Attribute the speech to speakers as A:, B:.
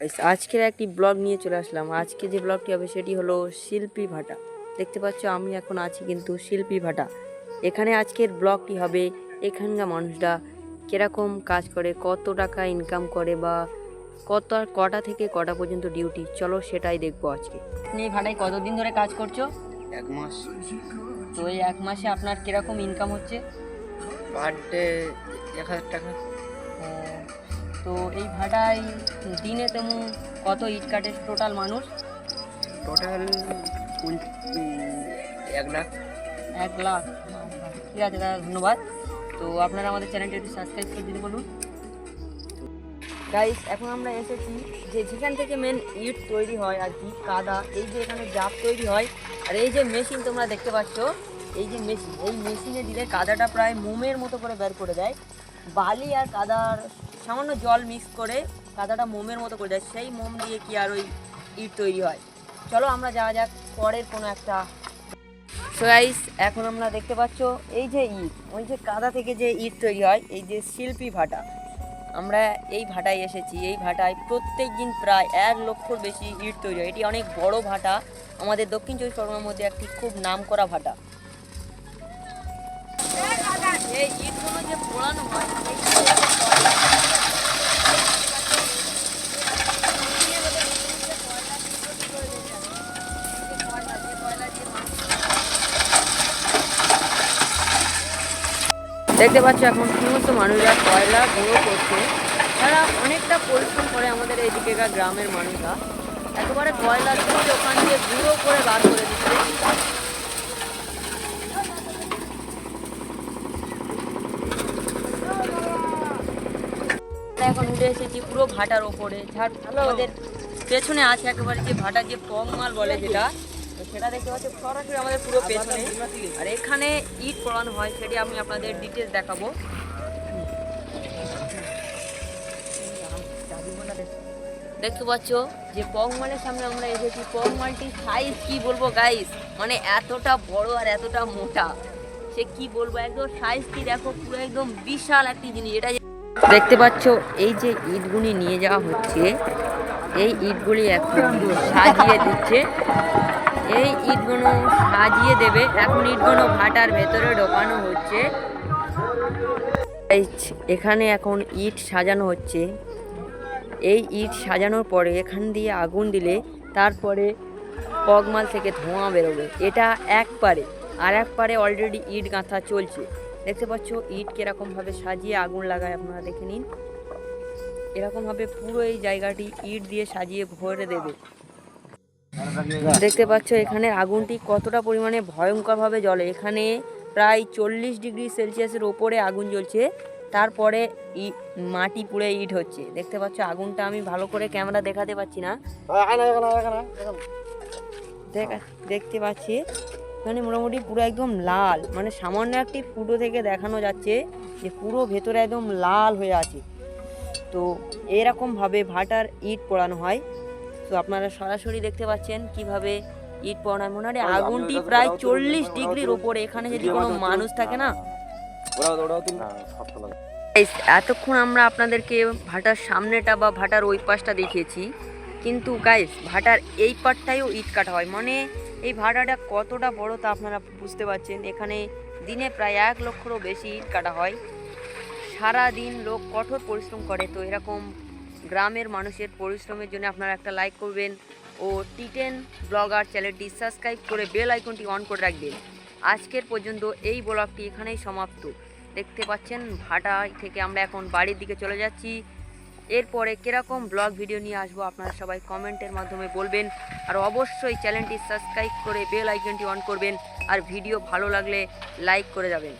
A: আজকের একটি ব্লগ নিয়ে চলে আসলাম। আজকে যে ব্লগটি হবে সেটি হলো শিল্পী ভাটা। দেখতে পাচ্ছ আমি এখন আছি কিন্তু শিল্পী ভাটা। এখানে আজকের ব্লগটি হবে এখানকার মানুষরা কীরকম কাজ করে কত টাকা ইনকাম করে বা কত কটা থেকে কটা পর্যন্ত ডিউটি চলো সেটাই দেখব আজকে। আপনি এই ভাটায় কতদিন ধরে কাজ করছ?
B: এক মাস।
A: তো এই এক মাসে আপনার কীরকম ইনকাম হচ্ছে?
B: পার ডে এক হাজার টাকা।
A: তো এই ভাটায় দিনে তেমন কত ইট কাটে টোটাল মানুষ?
B: টোটাল এক লাখ।
A: এক লাখ। ঠিক আছে দাদা ধন্যবাদ। তো আপনারা আমাদের চ্যানেলটি একটু সাবস্ক্রাইব করে দিন বলুন। গাইস এখন আমরা এসেছি যে যেখান থেকে মেন ইট তৈরি হয় আর কি কাদা এই যে এখানে জাপ তৈরি হয় আর এই যে মেশিন তোমরা দেখতে পাচ্ছ এই যে মেশিন এই মেশিনে দিলে কাদাটা প্রায় মোমের মতো করে বের করে দেয়। বালি আর কাদার সামান্য জল মিক্স করে কাদাটা মোমের মতো করে দেয়। সেই মোম দিয়ে কি আর ওই ইট তৈরি হয়। চলো আমরা যাওয়া যাক পরের কোনো একটা। সো গাইস এখন আমরা দেখতে পাচ্ছ এই যে ইট, ওই যে কাদা থেকে যে ইট তৈরি হয়, এই যে শিল্পী ভাটা। আমরা এই ভাটায় এসেছি। এই ভাটায় প্রত্যেক দিন প্রায় এক লক্ষর বেশি ইট তৈরি হয়। এটি অনেক বড় ভাটা। আমাদের দক্ষিণ চব্বিশ পরগনার মধ্যে একটি খুব নামকরা ভাটা। এই ইটগুলো যে পোড়ানো হয় দেখতে পাচ্ছ এখন সমস্ত মানুষরা কয়লা গুঁড়ো করছে। তারা অনেকটা পরিশ্রম করে আমাদের এইদিকেকার গ্রামের মানুষরা। একেবারে কয়লা দিয়ে ওখান দিয়ে গুঁড়ো করে বার করে দিচ্ছে। এখন উঠে এসেছি পুরো ভাটার ওপরে। আমাদের পেছনে আছে একেবারে যে ভাটা যে পং মাল বলে যেটা সেটা দেখতে পাচ্ছি সরাসরি আমাদের পুরো পেছনে। আর এখানে ইট পড়ানো হয় সেটি আমি আপনাদের ডিটেলস দেখাবো। দেখতে পাচ্ছ যে পংমালের সামনে আমরা এসেছি। পংমালটির সাইজ কি বলব গাইস মানে এতটা বড় আর এতটা মোটা। সে কি বলব একদম সাইজটি দেখো পুরো একদম বিশাল একটি জিনিস। এটা দেখতে পাচ্ছ এই যে ইটগুলি নিয়ে যাওয়া হচ্ছে এই ইটগুলি এখন সাজিয়ে দিচ্ছে। এই ইটগুলো সাজিয়ে দেবে। এখন ইটগুলো ভাটার ভেতরে ঢোকানো হচ্ছে। এখানে এখন ইট সাজানো হচ্ছে। এই ইট সাজানোর পরে এখান দিয়ে আগুন দিলে তারপরে পগমাল থেকে ধোঁয়া বেরোবে। এটা এক পারে আর এক পারে অলরেডি ইট গাঁথা চলছে। দেখতে পাচ্ছ, ইট কীরকমভাবে সাজিয়ে আগুন লাগায় আপনারা দেখে নিন। এরকমভাবে পুরো এই জায়গাটি ইট দিয়ে সাজিয়ে ভরে দেবে। দেখতে পাচ্ছ, এখানে আগুনটি কতটা পরিমাণে ভয়ঙ্করভাবে জ্বলে। এখানে প্রায় চল্লিশ ডিগ্রি সেলসিয়াসের ওপরে আগুন জ্বলছে। তারপরে মাটি পুড়ে ইট হচ্ছে। দেখতে পাচ্ছ, আগুনটা আমি ভালো করে ক্যামেরা দেখাতে পাচ্ছি না। দেখা, দেখতে পাচ্ছি মানে মোটামুটি পুরো একদম লাল। মানে সামান্য একটি ফুটো থেকে দেখানো যাচ্ছে যে পুরো ভেতরে একদম লাল হয়ে আছে। তো এরকমভাবে ভাটার ইট পোড়ানো হয়। তো আপনারা সরাসরি দেখতে পাচ্ছেন কীভাবে ইট হয় মনে হয় আগুনটি প্রায় চল্লিশ ডিগ্রির ওপরে এখানে যদি কোনো মানুষ থাকে না। Guys, এতক্ষণ আমরা আপনাদেরকে ভাটার সামনেটা বা ভাটার ওই পাশটা দেখিয়েছি। কিন্তু গাইস ভাটার এই পাটটাইও ইট কাটা হয়। মানে এই ভাটাটা কতটা বড় তা আপনারা বুঝতে পারছেন। এখানে দিনে প্রায় এক লক্ষরও বেশি ইট কাটা হয়। সারা দিন লোক কঠোর পরিশ্রম করে। তো এরকম গ্রামের মানুষের পরিশ্রমের জন্য আপনারা একটা লাইক করবেন ও টিটেন ব্লগার চ্যানেলটি সাবস্ক্রাইব করে বেল আইকনটি অন করে রাখবেন। আজকের পর্যন্ত এই ব্লগটি এখানেই সমাপ্ত। দেখতে পাচ্ছেন ভাটা থেকে আমরা এখন বাড়ির দিকে চলে যাচ্ছি। এরপরে কীরকম ব্লগ ভিডিও নিয়ে আসব আপনারা সবাই কমেন্টের মাধ্যমে বলবেন। আর অবশ্যই চ্যানেলটি সাবস্ক্রাইব করে বেল আইকনটি অন করবেন। আর ভিডিও ভালো লাগলে লাইক করে যাবেন।